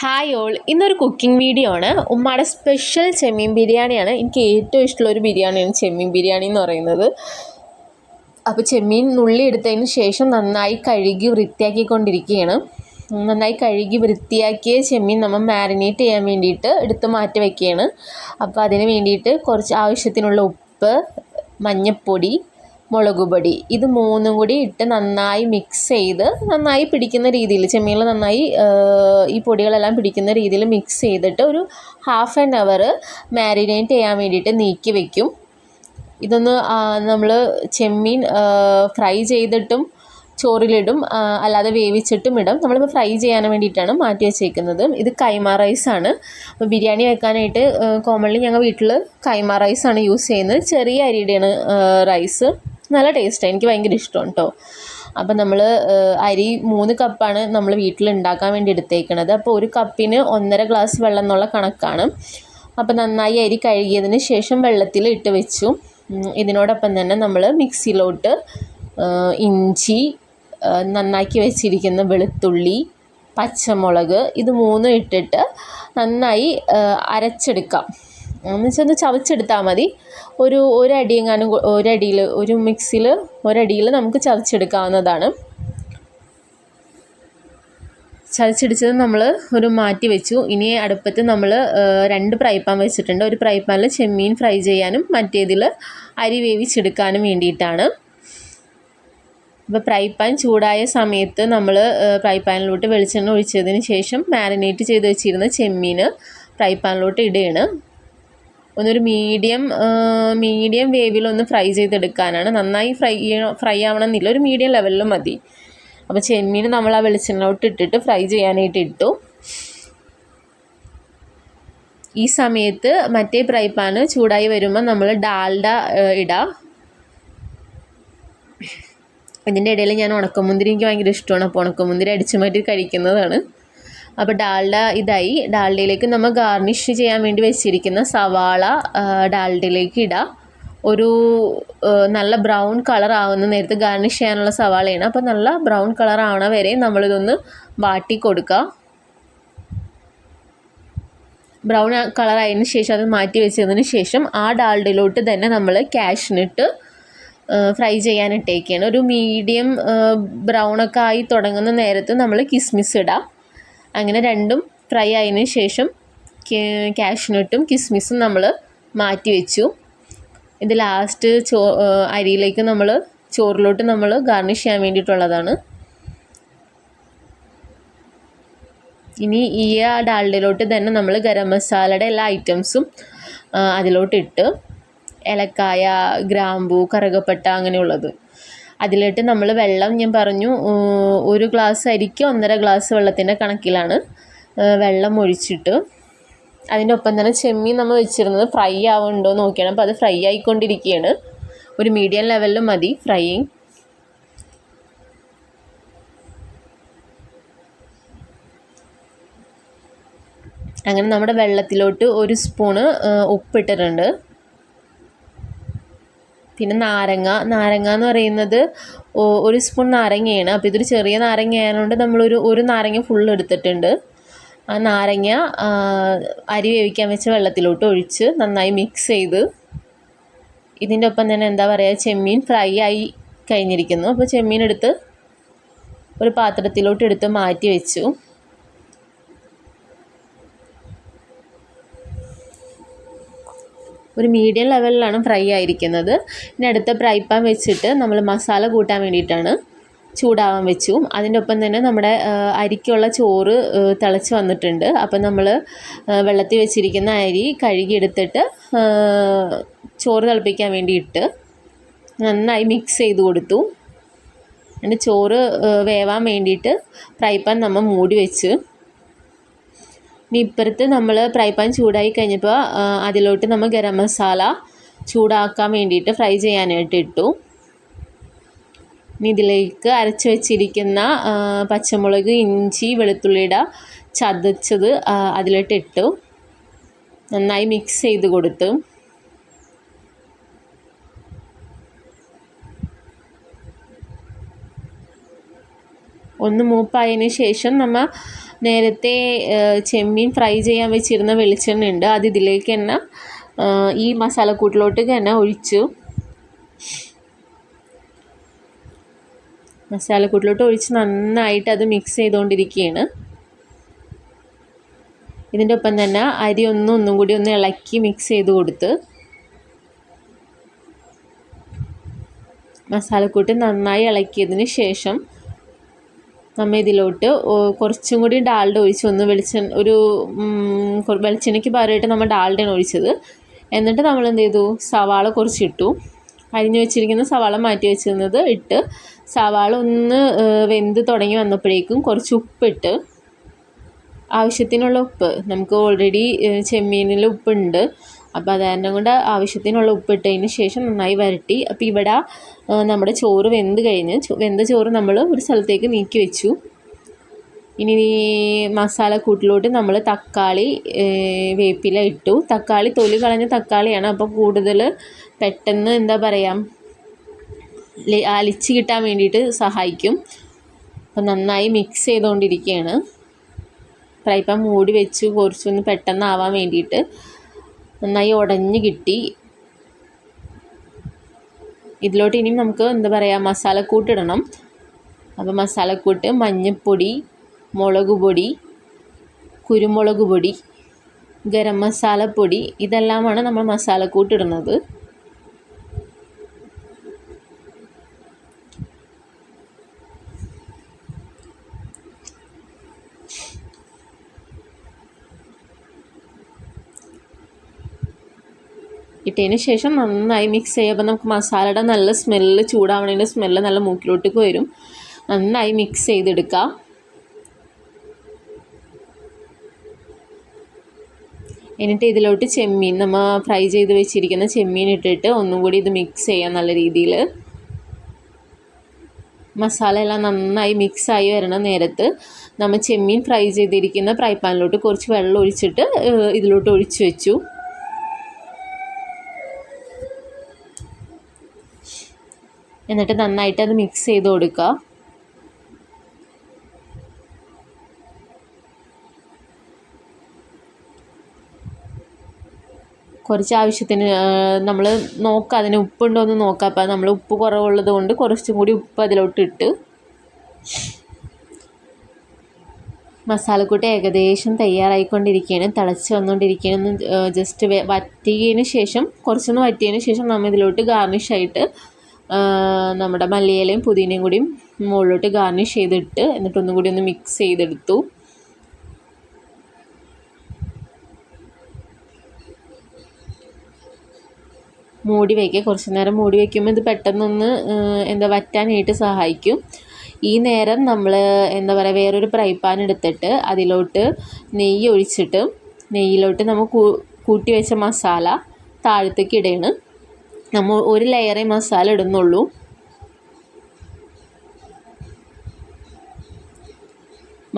Hi all ഇന്നൊരു cooking video ആണ്. ഉമ്മയുടെ സ്പെഷ്യൽ ചെമ്മീൻ ബിരിയാണിയാണ്. എനിക്ക് ഏറ്റവും ഇഷ്ടമുള്ള ഒരു ബിരിയാണിയാണ് ചെമ്മീൻ ബിരിയാണി എന്ന് പറയുന്നത്. അപ്പോൾ ചെമ്മീൻ നുള്ളി എടുത്തതിന് ശേഷം നന്നായി കഴുകി വൃത്തിയാക്കിക്കൊണ്ടിരിക്കുകയാണ്. നന്നായി കഴുകി വൃത്തിയാക്കിയ ചെമ്മീൻ നമ്മൾ മാരിനേറ്റ് ചെയ്യാൻ വേണ്ടിയിട്ട് എടുത്ത് മാറ്റി വയ്ക്കുകയാണ് അപ്പോൾ അതിന് വേണ്ടിയിട്ട് കുറച്ച് ആവശ്യത്തിനുള്ള ഉപ്പ് മഞ്ഞൾപ്പൊടി മുളക് പൊടി. ഇത് മൂന്നും കൂടി ഇട്ട് നന്നായി മിക്സ് ചെയ്ത് നന്നായി പിടിക്കുന്ന രീതിയിൽ ചെമ്മീനിൽ നന്നായി ഈ പൊടികളെല്ലാം പിടിക്കുന്ന രീതിയിൽ മിക്സ് ചെയ്തിട്ട് ഒരു ഹാഫ് ആൻ അവർ മാരിനേറ്റ് ചെയ്യാൻ വേണ്ടിയിട്ട് നീക്കി വയ്ക്കും ഇതൊന്ന് നമ്മൾ ചെമ്മീൻ ഫ്രൈ ചെയ്തിട്ടും ചോറിലിടും അല്ലാതെ വേവിച്ചിട്ടും ഇടും. നമ്മളിപ്പോൾ ഫ്രൈ ചെയ്യാൻ വേണ്ടിയിട്ടാണ് മാറ്റി വെച്ചേക്കുന്നത്. ഇത് കൈമ റൈസാണ് അപ്പോൾ ബിരിയാണി വെക്കാനായിട്ട് കോമൺലി ഞങ്ങൾ വീട്ടിൽ കൈമ റൈസാണ് യൂസ് ചെയ്യുന്നത്. ചെറിയ അരിയുടെയാണ് റൈസ് നല്ല ടേസ്റ്റാണ് എനിക്ക് ഭയങ്കര ഇഷ്ടമാണ് കേട്ടോ അപ്പം നമ്മൾ അരി മൂന്ന് കപ്പാണ് നമ്മൾ വീട്ടിൽ ഉണ്ടാക്കാൻ വേണ്ടി എടുത്തേക്കണത്. അപ്പോൾ ഒരു കപ്പിന് ഒന്നര ഗ്ലാസ് വെള്ളം എന്നുള്ള കണക്കാണ്. അപ്പോൾ നന്നായി അരി കഴുകിയതിന് ശേഷം വെള്ളത്തിൽ ഇട്ട് വെച്ചു. ഇതിനോടൊപ്പം തന്നെ നമ്മൾ മിക്സിയിലോട്ട് ഇഞ്ചി നന്നാക്കി വെച്ചിരിക്കുന്ന വെളുത്തുള്ളി പച്ചമുളക് ഇത് മൂന്നും ഇട്ടിട്ട് നന്നായി അരച്ചെടുക്കാം. എന്ന് വെച്ചാൽ ഒന്ന് ചവച്ചെടുത്താൽ മതി. ഒരു ഒരടിയെങ്ങാനും ഒരടിയിൽ ഒരു മിക്സിയിൽ ഒരടിയിൽ നമുക്ക് ചതച്ചെടുക്കാവുന്നതാണ്. ചതച്ചെടുത്തത് നമ്മൾ ഒരു മാറ്റി വെച്ചു. ഇനി അടുപ്പത്ത് നമ്മൾ രണ്ട് ഫ്രൈ പാൻ വെച്ചിട്ടുണ്ട്. ഒരു ഫ്രൈ പാനിൽ ചെമ്മീൻ ഫ്രൈ ചെയ്യാനും മറ്റേതിൽ അരി വേവിച്ചെടുക്കാനും വേണ്ടിയിട്ടാണ്. അപ്പോൾ ഫ്രൈ പാൻ ചൂടായ സമയത്ത് നമ്മൾ ഫ്രൈ പാനിലോട്ട് വെളിച്ചെണ്ണ ഒഴിച്ചതിന് ശേഷം മാരിനേറ്റ് ചെയ്ത് വെച്ചിരുന്ന ചെമ്മീൻ ഫ്രൈ പാനിലോട്ട് ഇടുകയാണ്. ഒന്നൊരു മീഡിയം മീഡിയം വേവിലൊന്ന് ഫ്രൈ ചെയ്തെടുക്കാനാണ്. നന്നായി ഫ്രൈ ഫ്രൈ ആവണമെന്നില്ല. ഒരു മീഡിയം ലെവലിൽ മതി. അപ്പോൾ ചെമ്മീൻ നമ്മൾ ആ വെളിച്ചെണ്ണോട്ട് ഇട്ടിട്ട് ഫ്രൈ ചെയ്യാനായിട്ട് ഇട്ടു. ഈ സമയത്ത് മറ്റേ ഫ്രൈ പാന് ചൂടായി വരുമ്പോൾ നമ്മൾ ഡാൽഡ ഇടാം. ഇതിന്റെ ഇടയിൽ ഞാൻ ഉണക്കമുന്തിരി എനിക്ക് ഭയങ്കര ഇഷ്ടമാണ്. അപ്പോൾ ഉണക്കമുന്തിരി അടിച്ചു മാറ്റി കഴിക്കുന്നതാണ്. അപ്പോൾ ഡാൽഡ ഇതായി. ഡാൽഡയിലേക്ക് നമ്മൾ ഗാർണിഷ് ചെയ്യാൻ വേണ്ടി വെച്ചിരിക്കുന്ന സവാള ഡാൽഡയിലേക്ക് ഇടാം. ഒരു നല്ല ബ്രൗൺ കളർ ആവുന്ന നേരത്ത് ഗാർണിഷ് ചെയ്യാനുള്ള സവാളയാണ്. അപ്പോൾ നല്ല ബ്രൗൺ കളർ ആവണ വരെ നമ്മളിതൊന്ന് വാട്ടി കൊടുക്കുക ബ്രൗൺ കളർ ആയതിനു ശേഷം അത് മാറ്റി വെച്ചതിന് ശേഷം ആ ഡാൽഡയിലോട്ട് തന്നെ നമ്മൾ ക്യാഷിനിട്ട് ഫ്രൈ ചെയ്യാനിട്ടേക്കാണ് ഒരു മീഡിയം ബ്രൗണൊക്കെ ആയി തുടങ്ങുന്ന നേരത്ത് നമ്മൾ കിസ്മിസ് ഇടാം. അങ്ങനെ രണ്ടും ഫ്രൈ ആയതിന് ശേഷം കാഷ്നട്ടും കിസ്മിസും നമ്മൾ മാറ്റി വെച്ചു. ഇത് ലാസ്റ്റ് ചോ അരിയിലേക്ക് നമ്മൾ ചോറിലോട്ട് നമ്മൾ ഗാർണിഷ് ചെയ്യാൻ വേണ്ടിയിട്ടുള്ളതാണ്. ഇനി ഈ ആ ഡാൽഡയിലോട്ട് തന്നെ നമ്മൾ ഗരം മസാലയുടെ എല്ലാ ഐറ്റംസും അതിലോട്ട് ഇട്ട്. ഏലക്കായ ഗ്രാമ്പൂ കറുകപ്പട്ട അങ്ങനെയുള്ളത്. അതിലിട്ട് നമ്മൾ വെള്ളം ഞാൻ പറഞ്ഞു ഒരു ഗ്ലാസ് അരിക്ക് ഒന്നര ഗ്ലാസ് വെള്ളത്തിന്റെ കണക്കിലാണ് വെള്ളം ഒഴിച്ചിട്ട്. അതിന്റെ ഒപ്പം തന്നെ ചെമ്മീൻ നമ്മൾ വെച്ചിരുന്നത് ഫ്രൈ ആവുന്നുണ്ടോ നോക്കിയാണ്. അപ്പോൾ അത് ഫ്രൈ ആയിക്കൊണ്ടിരിക്കുകയാണ്. ഒരു മീഡിയം ലെവലിൽ മതി ഫ്രൈയിങ്. അങ്ങനെ നമ്മുടെ വെള്ളത്തിലോട്ട് ഒരു സ്പൂണ് ഉപ്പിട്ടിട്ടുണ്ട്. പിന്നെ നാരങ്ങ. നാരങ്ങ എന്ന് പറയുന്നത് ഒരു സ്പൂൺ നാരങ്ങയാണ്. അപ്പോൾ ഇതൊരു ചെറിയ നാരങ്ങ ആയതുകൊണ്ട് നമ്മളൊരു ഒരു നാരങ്ങ ഫുൾ എടുത്തിട്ടുണ്ട്. ആ നാരങ്ങ അരി വേവിക്കാൻ വെച്ച വെള്ളത്തിലോട്ട് ഒഴിച്ച് നന്നായി മിക്സ് ചെയ്ത് ഇതിന്റെ ഒപ്പം തന്നെ എന്താ പറയുക ചെമ്മീൻ ഫ്രൈ ആയി കഴിഞ്ഞിരിക്കുന്നു. അപ്പോൾ ചെമ്മീൻ എടുത്ത് ഒരു പാത്രത്തിലോട്ട് എടുത്ത് മാറ്റി വെച്ചു. ഒരു മീഡിയം ലെവലിലാണ് ഫ്രൈ ആയിരിക്കുന്നത്. ഇനി അടുത്ത ഫ്രൈ പാൻ വെച്ചിട്ട് നമ്മൾ മസാല കൂട്ടാൻ വേണ്ടിയിട്ടാണ് ചൂടാവാൻ വെച്ചു. അതിന്റെ ഒപ്പം തന്നെ നമ്മുടെ അരിക്കുള്ള ചോറ് തിളച്ച് വന്നിട്ടുണ്ട്. അപ്പം നമ്മൾ വെള്ളത്തിൽ വെച്ചിരിക്കുന്ന അരി കഴുകിയെടുത്തിട്ട് ചോറ് തിളപ്പിക്കാൻ വേണ്ടി ഇട്ട് നന്നായി മിക്സ് ചെയ്ത് കൊടുത്തു. എന്നിട്ട് ചോറ് വേവാൻ വേണ്ടിയിട്ട് ഫ്രൈ പാൻ നമ്മൾ മൂടി വെച്ച് ഇനി ഇപ്പുറത്ത് നമ്മൾ ഫ്രൈ പാൻ ചൂടായി കഴിഞ്ഞപ്പോൾ അതിലോട്ട് നമ്മൾ ഗരം മസാല ചൂടാക്കാൻ വേണ്ടിയിട്ട് ഫ്രൈ ചെയ്യാനായിട്ട് ഇട്ടു. ഇനി ഇതിലേക്ക് അരച്ച് വെച്ചിരിക്കുന്ന പച്ചമുളക് ഇഞ്ചി വെളുത്തുള്ളിയുടെ ചതച്ചത് അതിലോട്ട് ഇട്ടു. നന്നായി മിക്സ് ചെയ്ത് കൊടുത്തു. ഒന്ന് മൂപ്പായതിന് ശേഷം നമ്മൾ നേരത്തെ ചെമ്മീൻ ഫ്രൈ ചെയ്യാൻ വെച്ചിരുന്ന വെളിച്ചെണ്ണ ഉണ്ട്. അത് ഇതിലേക്ക് തന്നെ ഈ മസാലക്കൂട്ടിലോട്ട് തന്നെ ഒഴിച്ചു. മസാലക്കൂട്ടിലോട്ട് ഒഴിച്ച് നന്നായിട്ട് അത് മിക്സ് ചെയ്തുകൊണ്ടിരിക്കുകയാണ് ഇതിന്റെ ഒപ്പം തന്നെ അരി ഒന്നും ഒന്നും കൂടി ഒന്ന് ഇളക്കി മിക്സ് ചെയ്ത് കൊടുത്ത് മസാലക്കൂട്ട് നന്നായി ഇളക്കിയതിന് ശേഷം നമ്മൾ ഇതിലോട്ട് കുറച്ചും കൂടി ഡാൽഡ ഒഴിച്ച് ഒന്ന് വെളിച്ചെണ്ണ ഒരു വെളിച്ചെണ്ണയ്ക്ക് പകരമായിട്ട് നമ്മൾ ഡാൽഡയാണ് ഒഴിച്ചത്. എന്നിട്ട് നമ്മൾ എന്ത് ചെയ്തു? സവാള കുറച്ചിട്ടു. അരിഞ്ഞു വെച്ചിരിക്കുന്ന സവാള മാറ്റി വെച്ചിരുന്നത് ഇട്ട് സവാള ഒന്ന് വെന്ത് തുടങ്ങി വന്നപ്പോഴേക്കും കുറച്ച് ഉപ്പിട്ട് ആവശ്യത്തിനുള്ള ഉപ്പ്. നമുക്ക് ഓൾറെഡി ചെമ്മീനിൽ ഉപ്പുണ്ട്. അപ്പോൾ അത് കാരണം കൊണ്ട് ആവശ്യത്തിനുള്ള ഉപ്പിട്ടതിന് ശേഷം നന്നായി വരട്ടി. അപ്പോൾ ഇവിടെ നമ്മുടെ ചോറ് വെന്ത് കഴിഞ്ഞ് വെന്ത ചോറ് നമ്മൾ ഒരു സ്ഥലത്തേക്ക് നീക്കി വെച്ചു. ഇനി മസാല കൂട്ടിലോട്ട് നമ്മൾ തക്കാളി വേപ്പില ഇട്ടു. തക്കാളി തൊലി കളഞ്ഞ തക്കാളിയാണ്. അപ്പോൾ കൂടുതൽ പെട്ടെന്ന് എന്താ പറയുക അലിച്ച് കിട്ടാൻ വേണ്ടിയിട്ട് സഹായിക്കും. അപ്പം നന്നായി മിക്സ് ചെയ്തുകൊണ്ടിരിക്കുകയാണ് ഫ്രൈ പാൻ മൂടി വെച്ച് കുറച്ചൊന്ന് പെട്ടെന്ന് ആവാൻ വേണ്ടിയിട്ട്. നന്നായി ഉടഞ്ഞ് കിട്ടി. ഇതിലോട്ട് ഇനിയും നമുക്ക് എന്താ പറയുക മസാലക്കൂട്ട് ഇടണം. അപ്പോൾ മസാലക്കൂട്ട് മഞ്ഞൾപ്പൊടി മുളക് പൊടി കുരുമുളക് പൊടി ഗരം മസാലപ്പൊടി ഇതെല്ലാമാണ് നമ്മൾ മസാലക്കൂട്ട് ഇടുന്നത്. ഇട്ടതിന് ശേഷം നന്നായി മിക്സ് ചെയ്യുമ്പോൾ നമുക്ക് മസാലയുടെ നല്ല സ്മെല്ല് ചൂടാവണേന്റെ സ്മെല്ല് നല്ല മൂക്കിലോട്ടേക്ക് വരും. നന്നായി മിക്സ് ചെയ്തെടുക്കുക എന്നിട്ട് ഇതിലോട്ട് ചെമ്മീൻ നമ്മൾ ഫ്രൈ ചെയ്ത് വെച്ചിരിക്കുന്ന ചെമ്മീൻ ഇട്ടിട്ട് ഒന്നും കൂടി ഇത് മിക്സ് ചെയ്യാം നല്ല രീതിയിൽ മസാല എല്ലാം നന്നായി മിക്സായി വരണ നേരത്ത് നമ്മൾ ചെമ്മീൻ ഫ്രൈ ചെയ്തിരിക്കുന്ന ഫ്രൈ പാനിലോട്ട് കുറച്ച് വെള്ളം ഒഴിച്ചിട്ട് ഇതിലോട്ട് ഒഴിച്ച് വെച്ചു. എന്നിട്ട് നന്നായിട്ട് അത് മിക്സ് ചെയ്ത് കൊടുക്കുക. കുറച്ച് ആവശ്യത്തിന് നമ്മൾ നോക്കുക അതിന് ഉപ്പുണ്ടോ എന്ന് നോക്കുക അപ്പോൾ നമ്മൾ ഉപ്പ് കുറവുള്ളത് കൊണ്ട് കുറച്ചും കൂടി ഉപ്പ് അതിലോട്ട് ഇട്ട് മസാലക്കൂട്ട് ഏകദേശം തയ്യാറായിക്കൊണ്ടിരിക്കുകയാണ് തിളച്ച് വന്നുകൊണ്ടിരിക്കുകയാണ് ജസ്റ്റ് വറ്റിയതിന് ശേഷം കുറച്ചൊന്ന് വറ്റിയതിന് ശേഷം നമ്മൾ ഇതിലോട്ട് ഗാർണിഷായിട്ട് നമ്മുടെ മല്ലിയിലയും പുതിനയും കൂടിയും മുകളിലോട്ട് ഗാർണിഷ് ചെയ്തിട്ട് എന്നിട്ട് ഒന്നും കൂടി ഒന്ന് മിക്സ് ചെയ്തെടുത്തു. മൂടി വയ്ക്കുക കുറച്ച് നേരം മൂടി വയ്ക്കുമ്പോൾ ഇത് പെട്ടെന്നൊന്ന് എന്താ വറ്റാനായിട്ട് സഹായിക്കും. ഈ നേരം നമ്മൾ എന്താ പറയുക വേറൊരു ഫ്രൈ പാൻ എടുത്തിട്ട് അതിലോട്ട് നെയ്യ് ഒഴിച്ചിട്ട് നെയ്യിലോട്ട് നമ്മൾ കൂട്ടി വെച്ച മസാല താഴത്തേക്ക് ഇടയാണ്. നമ്മൾ ഒരു ലെയറേ മസാല ഇടുന്നുള്ളൂ.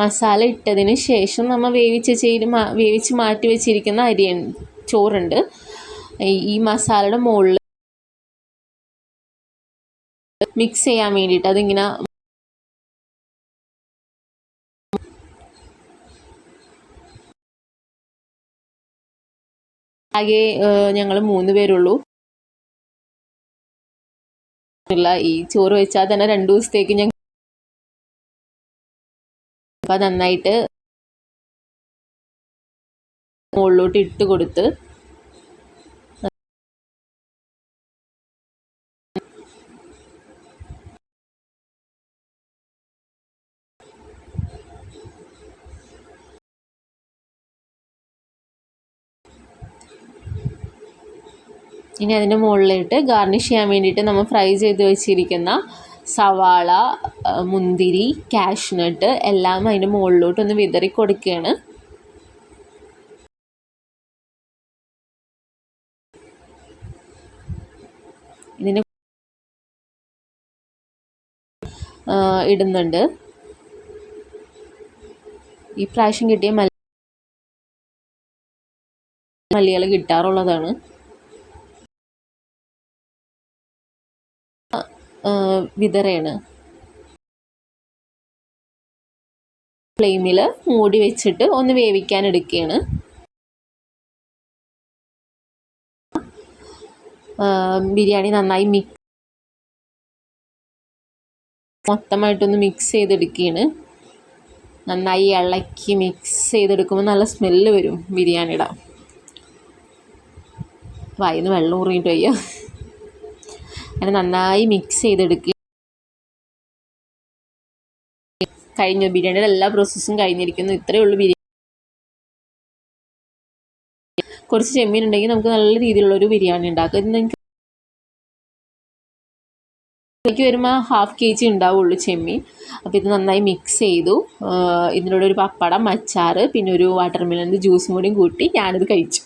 മസാല ഇട്ടതിന് ശേഷം നമ്മൾ വേവിച്ച് ചെയ്ത് വേവിച്ച് മാറ്റി വെച്ചിരിക്കുന്ന അരി ചോറുണ്ട്. ഈ മസാലയുടെ മുകളിൽ മിക്സ് ചെയ്യാൻ വേണ്ടിയിട്ട് അതിങ്ങനെ ആകെ ഞങ്ങൾ മൂന്ന് പേരുള്ളൂ. ഈ ചോറ് വെച്ചാൽ തന്നെ രണ്ട് ദിവസത്തേക്ക് ഞാൻ അപ്പം നന്നായിട്ട് മുകളിലോട്ട് ഇട്ട് കൊടുത്ത് ഇനി അതിന്റെ മുകളിലിട്ട് ഗാർണിഷ് ചെയ്യാൻ വേണ്ടിയിട്ട് നമ്മൾ ഫ്രൈ ചെയ്ത് വെച്ചിരിക്കുന്ന സവാള മുന്തിരി കാഷ്നട്ട് എല്ലാം അതിന്റെ മുകളിലോട്ട് ഒന്ന് വിതറി കൊടുക്കുകയാണ്. ഇതിന് ഇടുന്നുണ്ട്. ഈ പ്രാവശ്യം കിട്ടിയ മല്ലികൾ കിട്ടാറുള്ളതാണ്. വിതറുകയാണ് ഫ്ലെയിമിൽ മൂടി വെച്ചിട്ട് ഒന്ന് വേവിക്കാൻ എടുക്കുകയാണ്. ബിരിയാണി നന്നായി മിക്സ് മൊത്തമായിട്ടൊന്ന് മിക്സ് ചെയ്തെടുക്കുകയാണ്. നന്നായി ഇളക്കി മിക്സ് ചെയ്തെടുക്കുമ്പോൾ നല്ല സ്മെല്ല് വരും ബിരിയാണിയുടെ. വായിന്ന് വെള്ളം ഊറിയിട്ട് വയ്യ. അങ്ങനെ നന്നായി മിക്സ് ചെയ്തെടുക്കുക കഴിഞ്ഞു. ബിരിയാണിയുടെ എല്ലാ പ്രോസസ്സും കഴിഞ്ഞിരിക്കുന്നു. ഇത്രയേ ഉള്ളൂ ബിരിയാണി. കുറച്ച് ചെമ്മീൻ ഉണ്ടെങ്കിൽ നമുക്ക് നല്ല രീതിയിലുള്ള ഒരു ബിരിയാണി ഉണ്ടാക്കാം. ഇതിലേക്ക് വരുമ്പോൾ ഹാഫ് കെ ജി ഉണ്ടാവുള്ളൂ ചെമ്മീൻ. അപ്പോൾ ഇത് നന്നായി മിക്സ് ചെയ്തു. ഇതിനോട് ഒരു പപ്പടം അച്ചാറ് പിന്നെ ഒരു വാട്ടർമെലന്റെ ജ്യൂസും കൂടിയും കൂട്ടി ഞാനിത് കഴിച്ചു.